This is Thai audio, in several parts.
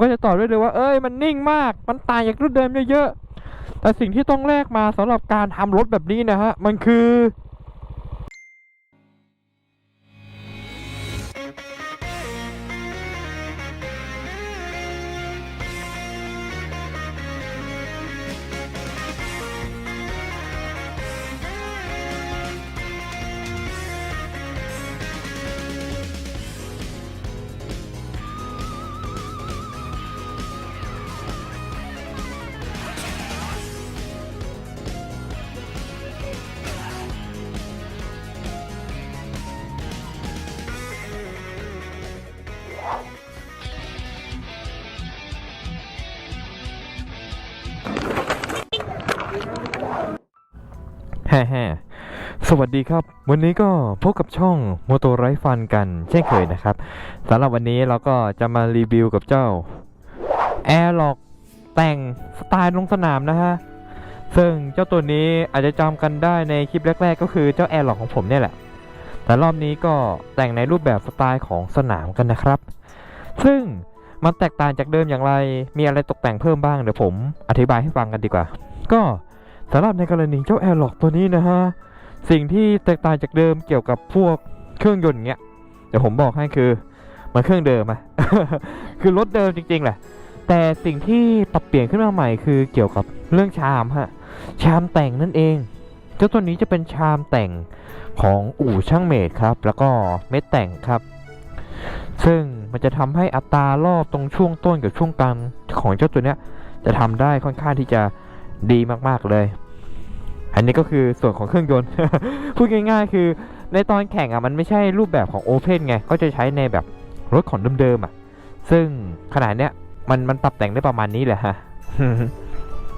ก็จะตอบได้เลยว่า เอ้ยมันนิ่งมาก มันต่างจากรุ่นเดิมเยอะๆแต่สิ่งที่ต้องแลกมาสำหรับการทำรถแบบนี้นะฮะมันคือ สวัสดีครับ วันนี้ก็พบกับช่องโมโตไรฟันกันเช่นเคยนะครับสำหรับวันนี้เราก็จะมารีวิวกับเจ้า Airlock แต่งสไตล์ลงสนามนะฮะ ซึ่งเจ้าตัวนี้อาจจะจำกันได้ในคลิปแรก ๆ ก็คือเจ้า Airlock ของผมเนี่ยแหละ แต่รอบนี้ก็แต่งในรูปแบบสไตล์ของสนามกันนะครับ ซึ่งมันแตกต่างจากเดิมอย่างไร มีอะไรตกแต่งเพิ่มบ้างเดี๋ยวผม อธิบายให้ฟังกันดีกว่า ก็ สำหรับในกรณีเจ้า Airlock ตัวนี้นะฮะ สิ่งที่แตกต่างจากเดิมเกี่ยวกับพวกเครื่องยนต์เงี้ย เดี๋ยวผมบอกให้คือมันเครื่องเดิมอะคือรถเดิมจริงๆแหละ แต่สิ่งที่ปรับเปลี่ยนขึ้นมาใหม่คือเกี่ยวกับเรื่องชามฮะ ชามแต่งนั่นเอง เจ้าตัวนี้จะเป็นชามแต่งของอู่ช่างเมดครับ แล้วก็เม็ดแต่งครับ ซึ่งมันจะทำให้อัตรารอบตรงช่วงต้นกับช่วงกลางของเจ้าตัวเนี้ย จะทำได้ค่อนข้างที่จะ ดีมากๆเลย อันนี้ก็คือส่วนของเครื่องยนต์ พูดง่ายๆ คือในตอนแข่งอะมันไม่ใช่รูปแบบของโอเพนไงก็จะใช้ในแบบรถของเดิมๆอะ ซึ่งขนาดเนี้ยมันมันปรับแต่งได้ประมาณนี้แหละฮะ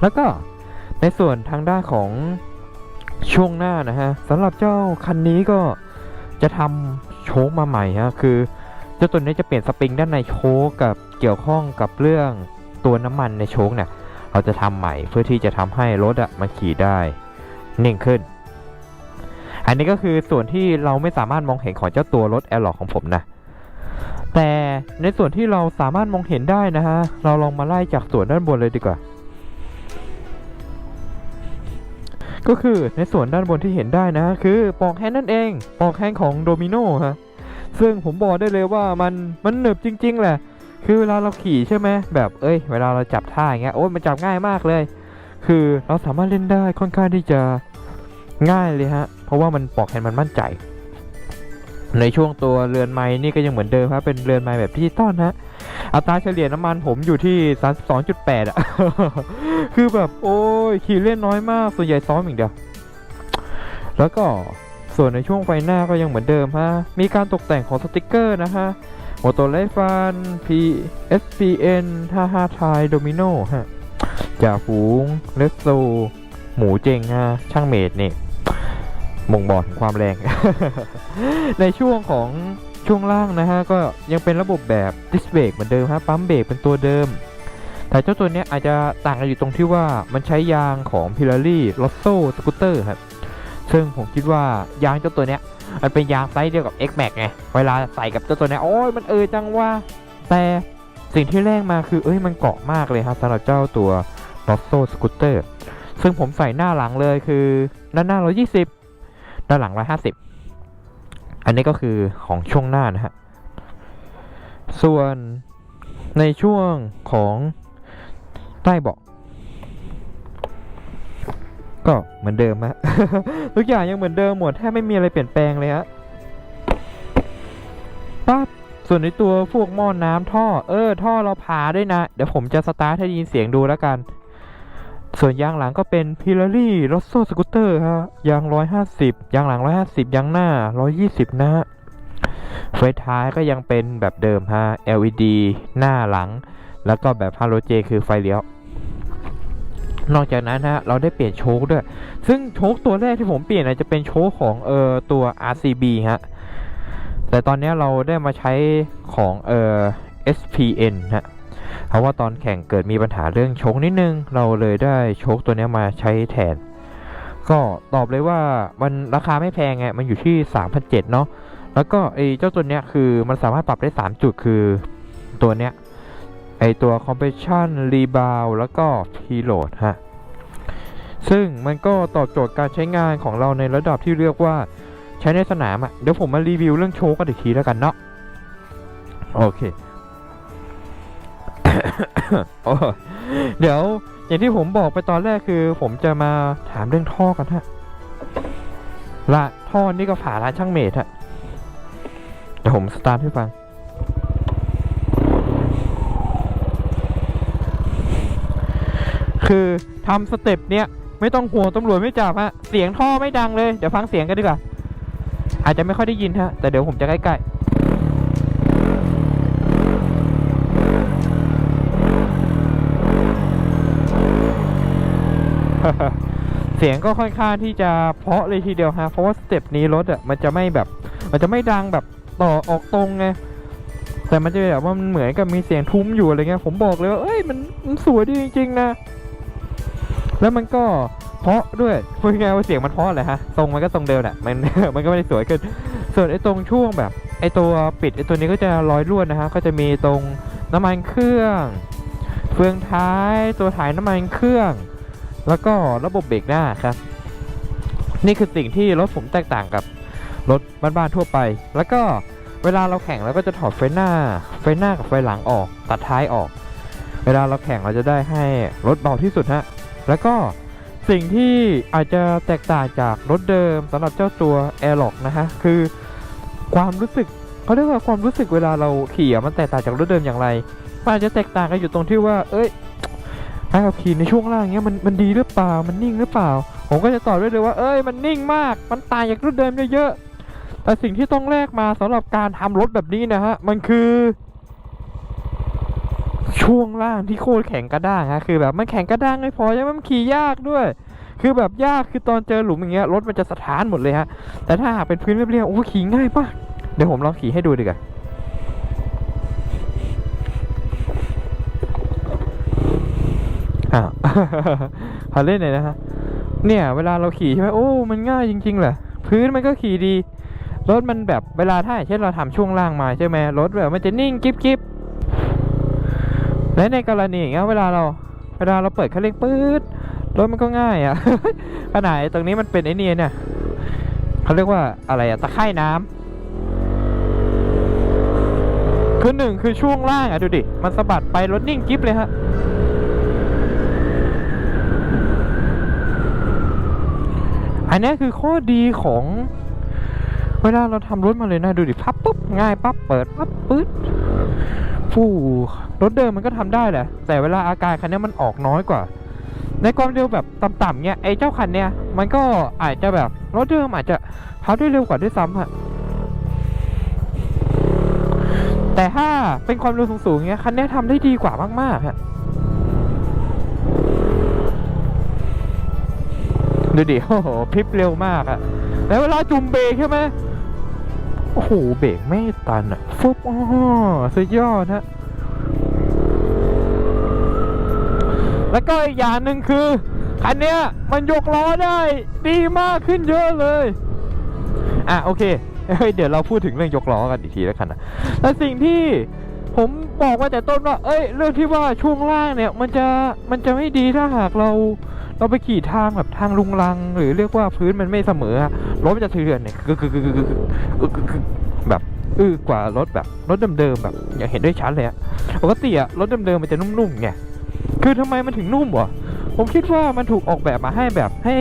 แล้วก็ในส่วนทางด้านของช่วงหน้านะฮะสำหรับเจ้าคันนี้ก็จะทำโชคมาใหม่ฮะคือเจ้าตัวนี้จะเปลี่ยนสปริงด้านในโชคกับเกี่ยวข้องกับเรื่องตัวน้ำมันในโชคเนี่ย เราจะทำใหม่เพื่อที่จะทำให้รถอะมันขี่ได้ นิ่งขึ้น อันนี้ก็คือส่วนที่เราไม่สามารถมองเห็นของเจ้าตัวรถแอร์ล็อกของผมนะแต่ในส่วนที่เราสามารถมองเห็นได้นะฮะ เราลองมาไล่จากส่วนด้านบนเลยดีกว่า ก็คือในส่วนด้านบนที่เห็นได้นะ คือปอกแฮนนั่นเอง ปอกแฮนของโดมิโนฮะ ซึ่งผมบอกได้เลยว่ามันมันหนึบจริง ๆ แหละ คือเวลาเราขี่ใช่ไหมแบบเอ้ย เวลาเราจับท่าอย่างเงี้ยโอ้ยมันจับง่ายมากเลย คือเราสามารถเล่นได้ค่อนข้างที่จะง่ายเลยฮะ เพราะว่ามันปลอกแฮนด์มันมั่นใจ ในช่วงตัวเรือนไม้นี่ก็ยังเหมือนเดิมครับเป็นเรือนไม้แบบดิจิตอลฮะอัตราเฉลี่ยน้ำมันผมอยู่ที่ 32.8อะคือแบบโอ้ย ขี่เล่นน้อยมาก ส่วนใหญ่ซ้อมอย่างเดียว แล้วก็ส่วนในช่วงไฟหน้าก็ยังเหมือนเดิมฮะ มีการตกแต่งของสติกเกอร์นะฮะ โมโตไลฟัน P SPN 55ไทยโดมิโนฮะจ่าฝูงเลสโซ หมูเจงฮะช่างเมดนี่บ่งบอกถึงความแรง ในช่วงของช่วงล่างนะฮะ ก็ยังเป็นระบบแบบดิสเบรกเหมือนเดิมฮะ ปั๊มเบรกเป็นตัวเดิม แต่เจ้าตัวเนี้ยอาจจะต่างกันอยู่ตรงที่ว่ามันใช้ยางของ p i r a r i l o s s o Scooter ครับ ซึ่งผมคิดว่ายางเจ้าตัวเนี้ย มันเป็นยางไซส์เดียวกับ X Max ไง เวลาใส่กับเจ้าตัวเนี้ยโอ้ยมันเออจังว่าแต่สิ่งที่แรกมาคือเอ้ยมันเกาะมากเลยครับสำหรับเจ้าตัว r o s s o Scooter ซึ่งผมใส่หน้าหลังเลยคือด้านหน้า 120 ด้านหลัง 150 อันนี้ก็คือของช่วงหน้านะฮะ ส่วนในช่วงของใต้เบาะ ก็เหมือนเดิมฮะ ทุกอย่างยังเหมือนเดิมหมดแทบไม่มีอะไรเปลี่ยนแปลงเลยฮะปั๊บส่วนในตัวพวกหม้อน้ำท่อ เออ ท่อเราผ่าด้วยนะ เดี๋ยวผมจะสตาร์ทให้ยินเสียงดูแล้วกัน ส่วนยางหลังก็เป็น p i r a r i r o s s o Scooter ฮะ ยาง150ยหาสิบยางหลัง150ยหาสิบยางหน้า120นะฮะ ไฟท้ายก็ยังเป็นแบบเดิมฮะ LED หน้าหลัง แล้วก็แบบฮาโลเจ คือไฟเลี้ยว นอกจากนั้นฮะเราได้เปลี่ยนโชคด้วย ซึ่งโชคตัวแรกที่ผมเปลี่ยนอาจจะเป็นโชคของเอ่อตัว RCB ฮะ แต่ตอนนี้เราได้มาใช้ของเอ่อ SPN ฮะ เพราะว่าตอนแข่งเกิดมีปัญหาเรื่องโชคนิดนึง เราเลยได้โชคตัวนี้มาใช้แทน ก็ตอบเลยว่ามันราคาไม่แพงไง มันอยู่ที่ 3,700เนาะ แล้วก็ไอ้เจ้าตัวเนี้ยคือมันสามารถปรับได้ 3 จุดคือตัวเนี้ย ไอตัว compression rebound แล้วก็ preload ฮะ ซึ่งมันก็ตอบโจทย์การใช้งานของเราในระดับที่เรียกว่าใช้ในสนามอะ่ะ เดี๋ยวผมมารีวิวเรื่องโชว์กันอีกทีแล้วกันเนาะ โอเค เดี๋ยวอย่างที่ผมบอกไปตอนแรกคือผมจะมาถามเรื่องท่อกันฮะละท่อนี่ก็ฝาร้านช่างเมดฮะเดี๋ยวผมสตาร์ทให้ฟัง คือทำสเต็ปเนี้ยไม่ต้องห่วงตำรวจไม่จับฮะเสียงท่อไม่ดังเลย เดี๋ยวฟังเสียงกันดีกว่า อาจจะไม่ค่อยได้ยินฮะ แต่เดี๋ยวผมจะใกล้ๆเสียงก็ค่อนข้างที่จะเพาะเลยทีเดียวฮะ เพราะว่าสเต็ปนี้รถอะมันจะไม่แบบ มันจะไม่ดังแบบต่อออกตรงไง แต่มันจะแบบว่ามันเหมือนกับมีเสียงทุ้มอยู่อะไรเงี้ย ผมบอกเลยว่า เอ้ยมันมันสวยดีจริงๆนะ แล้วมันก็เพาะด้วยพูดง่ายว่าเสียงมันเพาะแหละฮะทรงมันก็ทรงเดิมแหละมันมันก็ไม่ได้สวยขึ้น ส่วนไอ้ตรงช่วงแบบไอ้ตัวปิดไอ้ตัวนี้ก็จะร้อยลวดนะฮะก็จะมีตรงน้ำมันเครื่องเฟืองท้ายตัวถ่ายน้ำมันเครื่อง แล้วก็ระบบเบรกหน้าครับ นี่คือสิ่งที่รถผมแตกต่างกับรถบ้านๆทั่วไป แล้วก็เวลาเราแข่งเราก็จะถอดไฟหน้า ไฟหน้ากับไฟหลังออก ตัดท้ายออก เวลาเราแข่งเราจะได้ให้รถเบาที่สุดฮะ แล้วก็สิ่งที่อาจจะแตกต่างจากรถเดิมสำหรับเจ้าตัว a i r l o c k นะฮะ คือความรู้สึกเขาเรียกว่าความรู้สึกเวลาเราขี่อะมันแตกต่างจากรถเดิมอย่างไรมันอาจจะแตกต่างกันอยู่ตรงที่ว่า เอ้ยการขับขี่ในช่วงล่างเนี้ยมันมันดีหรือเปล่ามันนิ่งหรือเปล่า ผมก็จะตอบได้เลยว่า เอ้ยมันนิ่งมาก มันต่างจากรถเดิมเยอะๆแต่สิ่งที่ต้องแลกมาสำหรับการทำรถแบบนี้นะฮะมันคือ ช่วงล่างที่โคตรแข็งกระด้างฮะคือแบบมันแข็งกระด้างไม่พอยังมันขี่ยากด้วย คือแบบยากคือตอนเจอหลุมอย่างเงี้ยรถมันจะสะท้านหมดเลยฮะแต่ถ้าหากเป็นพื้นเรียบๆโอ้ขี่ง่ายมากเดี๋ยวผมลองขี่ให้ดูดีกว่าอ้าวขอเล่นหน่อยนะฮะเนี่ย เวลาเราขี่ใช่ไหมโอ้มันง่ายจริงๆแหละพื้นมันก็ขี่ดีรถมันแบบเวลาถ้าอย่างเช่นเราทำช่วงล่างมาใช่ไหมรถแบบมันจะนิ่งกิ๊บกิ๊บ และในกรณีอย่างเงี้ยเวลาเราเวลาเราเปิดคันเร่งปื๊ดรถมันก็ง่ายอะ่ะขนาดไอ้ตรงนี้มันเป็นไอ้นี่เนี่ยเขาเรียกว่าอะไรอะตะไคร่น้ำคือหนึ่งคือช่วงล่างอะดูดิ มันสะบัดไปรถนิ่งกิ๊บเลยฮะอันนี้คือข้อดีของเวลาเราทำรถมาเลยนะ ดูดิพับปุ๊บ ง่ายปั๊บ เปิดปั๊บปื๊ดฟู รถเดิมมันก็ทำได้แหละ แต่เวลาอาการคันนี้มันออกน้อยกว่า ในความเร็วแบบต่ำๆเนี้ยไอ้เจ้าคันเนี้ยมันก็อาจจะแบบรถเดิมอาจจะพับได้เร็วกว่าด้วยซ้ำฮะแต่ถ้าเป็นความเร็วสูงๆเงี้ยคันนี้ยทำได้ดีกว่ามากๆฮะดูดิโอ้โหพริบเร็วมากอะแล้วเวลาจุ่มเบรกใช่ไหมโอ้โห เบรกไม่ตันอะฟุบอ๋อสุดยอดฮะ แล้วก็อีกอย่างหนึ่งคือคันเนี้ยมันยกล้อได้ดีมากขึ้นเยอะเลยอะโอเคเฮ้ยเดี๋ยวเราพูดถึงเรื่องยกล้อกันอีกทีแล้วกันนะแต่สิ่งที่ผมบอกมาแต่ต้นว่า เอ้ย เรื่องที่ว่าช่วงล่างเนี่ย มันจะมันจะไม่ดีถ้าหากเราเราไปขี่ทางแบบทางลุงลัง หรือเรียกว่าพื้นมันไม่เสมอรถมันจะเถื่อนเนี่ยคือคือคือคือคือคือแบบอือกว่ารถแบบรถเดิมๆแบบอย่างเห็นได้ชัดเลยอะปกติอะรถเดิมๆมันจะนุ่มๆไง คือทำไมมันถึงนุ่มวะผมคิดว่ามันถูกออกแบบมาให้แบบให้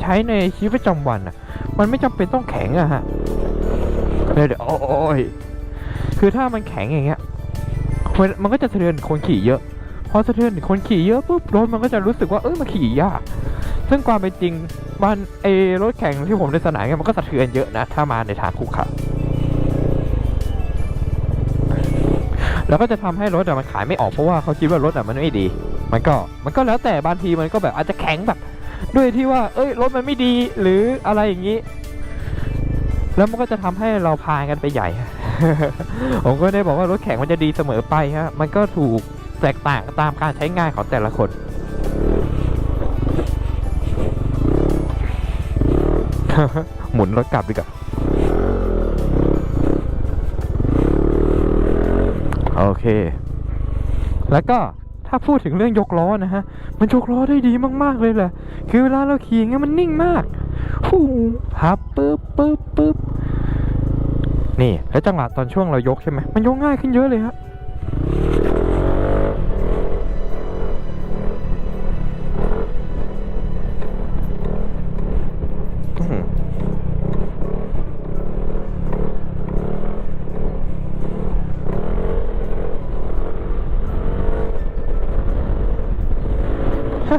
ใช้ในชีวิตประจำวันอะ มันไม่จำเป็นต้องแข็งอะฮะเดี๋ยวเดี๋ยวโอ้ยคือถ้ามันแข็งอย่างเงี้ยมันก็จะสะเทือนคนขี่เยอะ พอสะเทือนคนขี่เยอะปุ๊บรถมันก็จะรู้สึกว่าเออมันขี่ยาก ซึ่งความเป็นจริงบ้านไอรถแข่งที่ผมในสนามเนี่ยมันก็สะเทือนเยอะนะ ถ้ามาในทางคุกคะแล้วก็จะทำให้รถอะมันขายไม่ออกเพราะว่าเขาคิดว่ารถอะมันไม่ดี มันก็มันก็แล้วแต่บางทีมันก็แบบอาจจะแข็งแบบ ด้วยที่ว่า เอ้ยรถมันไม่ดีหรืออะไรอย่างนี้ แล้วมันก็จะทำให้เราพากันไปใหญ่ ผมก็ได้บอกว่ารถแข็งมันจะดีเสมอไปฮะมันก็ถูกแตกต่างตามการใช้งานของแต่ละคนหมุนรถกลับดีกว่าโอเค แล้วก็าพูดถึงเรื่องยกล้อนะฮะ มันยกล้อได้ดีมากๆเลยแหละ คือเวลาเราขี่งเงี้ยมันนิ่งมากฟูพับปึ๊บปึ๊บปึ๊บนี่ แล้วจังหวะตอนช่วงเรายกใช่ไหมมันยกง่ายขึ้นเยอะเลยฮะ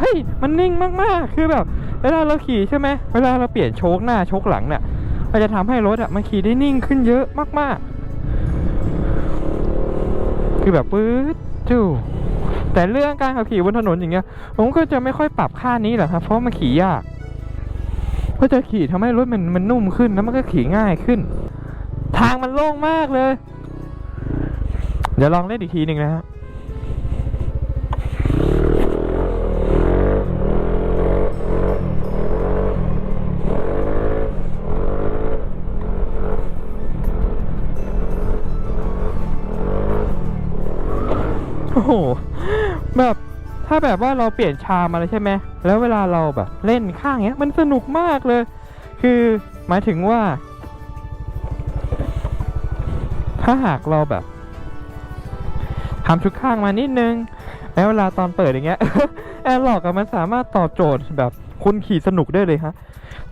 ฮ้ย มันนิ่งมากๆ คือแบบ เวลาเราขี่ใช่ไหม เวลาเราเปลี่ยนโชคหน้าโชคหลังเนี่ย มันจะทำให้รถอะมันขี่ได้นิ่งขึ้นเยอะมากๆ คือแบบปื๊ดจูแต่เรื่องการขับขี่บนถนนอย่างเงี้ย ผมก็จะไม่ค่อยปรับค่านี้แหละครับ เพราะมันขี่ยากเพราะจะขี่ทำให้รถมันมันนุ่มขึ้นแล้วมันก็ขี่ง่ายขึ้น ทางมันโล่งมากเลย เดี๋ยวลองเล่นอีกทีหนึ่งนะฮะ โอ้โห แบบถ้าแบบว่าเราเปลี่ยนชามอะไรใช่ไหม แล้วเวลาเราแบบเล่นข้างเงี้ย มันสนุกมากเลย คือหมายถึงว่า ถ้าหากเราแบบทำชุดข้างมานิดนึง แล้วเวลาตอนเปิดอย่างเงี้ย แอร์ล็อกมันสามารถตอบโจทย์แบบคุณขี่สนุกได้เลยฮะ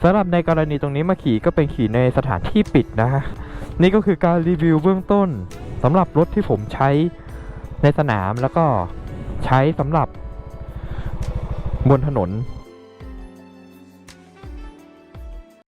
สำหรับในกรณีตรงนี้มาขี่ก็เป็นขี่ในสถานที่ปิดนะฮะ นี่ก็คือการรีวิวเบื้องต้นสำหรับรถที่ผมใช้ ในสนามแล้วก็ใช้สำหรับบนถนน